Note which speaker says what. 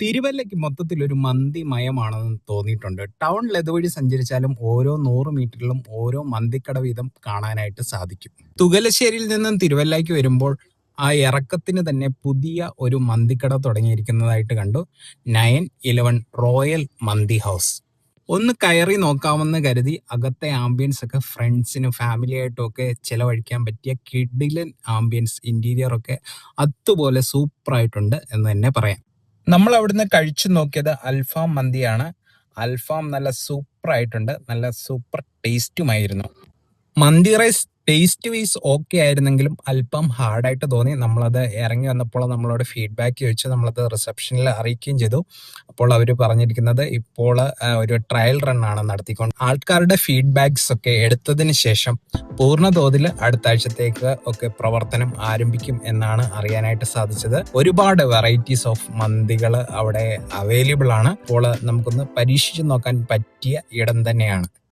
Speaker 1: തിരുവല്ലയ്ക്ക് മൊത്തത്തിൽ ഒരു മന്തി മയമാണെന്ന് തോന്നിയിട്ടുണ്ട്. ടൗണിൽ ഇതുവഴി സഞ്ചരിച്ചാലും ഓരോ നൂറ് മീറ്ററിലും ഓരോ മന്തിക്കട വീതം കാണാനായിട്ട് സാധിക്കും. തുകലശ്ശേരിയിൽ നിന്നും തിരുവല്ലയ്ക്ക് വരുമ്പോൾ ആ ഇറക്കത്തിന് തന്നെ പുതിയ ഒരു മന്തിക്കട തുടങ്ങിയിരിക്കുന്നതായിട്ട് കണ്ടു. Nine eleven royal mandi house. ഒന്ന് കയറി നോക്കാമെന്ന് കരുതി അകത്തെ ആംബിയൻസ് ഒക്കെ ഫ്രണ്ട്സിനും ഫാമിലി ആയിട്ടും ഒക്കെ ചിലവഴിക്കാൻ പറ്റിയ കിഡിലൻ ആംബിയൻസ് ഇന്റീരിയർ ഒക്കെ അതുപോലെ സൂപ്പറായിട്ടുണ്ട് എന്ന് തന്നെ പറയാം. നമ്മൾ അവിടുന്ന് കഴിച്ചു നോക്കിയത് അൽഫാം മന്തിയാണ്. അൽഫാം നല്ല സൂപ്പർ ആയിട്ടുണ്ട് നല്ല super ടേസ്റ്റുമായിരുന്നു. Mandi rice taste wise okay ആയിരുന്നെങ്കിലും അല്പം ഹാർഡായിട്ട് തോന്നി. നമ്മളത് ഇറങ്ങി വന്നപ്പോൾ നമ്മളോട് ഫീഡ്ബാക്ക് ചോദിച്ച് നമ്മളത് റിസപ്ഷനിൽ അറിയിക്കുകയും ചെയ്തു. അപ്പോൾ അവർ പറഞ്ഞിരിക്കുന്നത് ഇപ്പോൾ ഒരു ട്രയൽ റൺ ആണ് നടത്തിക്കൊണ്ട്. ആൾക്കാരുടെ ഫീഡ്ബാക്സ് ഒക്കെ എടുത്തതിന് ശേഷം പൂർണ തോതിൽ അടുത്ത ആഴ്ചത്തേക്ക് ഒക്കെ പ്രവർത്തനം ആരംഭിക്കും എന്നാണ് അറിയാനായിട്ട് സാധിച്ചത്. ഒരുപാട് വെറൈറ്റീസ് ഓഫ് മന്തികൾ അവിടെ അവൈലബിൾ ആണ്. അപ്പോൾ നമുക്കൊന്ന് പരീക്ഷിച്ച് നോക്കാൻ പറ്റിയ ഇടം തന്നെയാണ്.